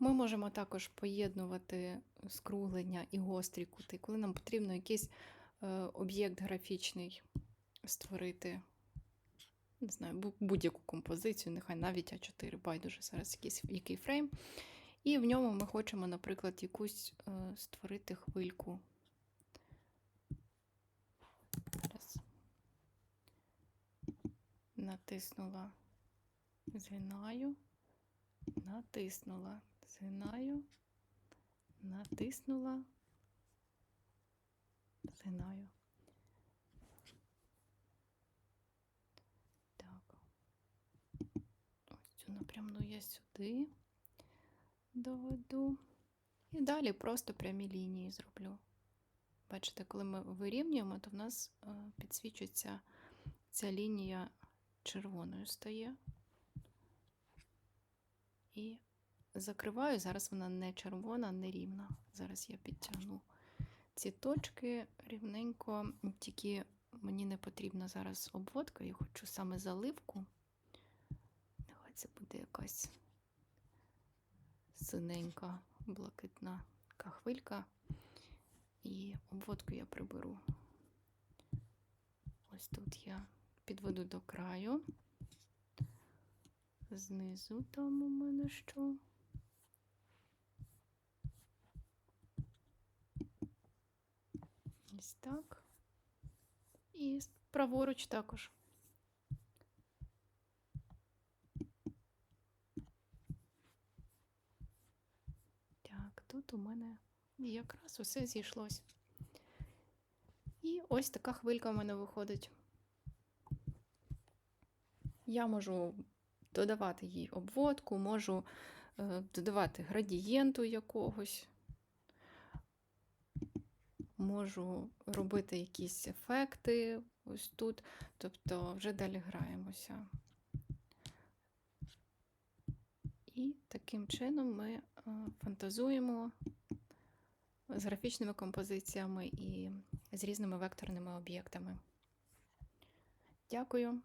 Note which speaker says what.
Speaker 1: Ми можемо також поєднувати скруглення і гострі кути, коли нам потрібно якийсь е, об'єкт графічний створити. Не знаю, будь-яку композицію, нехай навіть А4, байдуже зараз якийсь, який фрейм. І в ньому ми хочемо, наприклад, якусь е, створити хвильку. Зараз. Натиснула, згинаю, натиснула, згинаю, натиснула, згинаю. Так. Ось цю напрямну я сюди доведу. І далі просто прямі лінії зроблю. Бачите, коли ми вирівнюємо, то в нас е, підсвічується ця лінія червоною стає. І закриваю. Зараз вона не червона, не рівна. Зараз я підтягну ці точки рівненько, тільки мені не потрібна зараз обводка, я хочу саме заливку. Нехай це буде якась синенька, блакитна хвилька. І обводку я приберу. Ось тут я підведу до краю. Знизу там у мене що. Ось так. І праворуч також. Так, тут у мене якраз усе зійшлось. І ось така хвилька в мене виходить. Я можу додавати їй обводку, можу е, додавати градієнту якогось, можу робити якісь ефекти ось тут, тобто вже далі граємося. І таким чином ми е, фантазуємо з графічними композиціями і з різними векторними об'єктами. Дякую.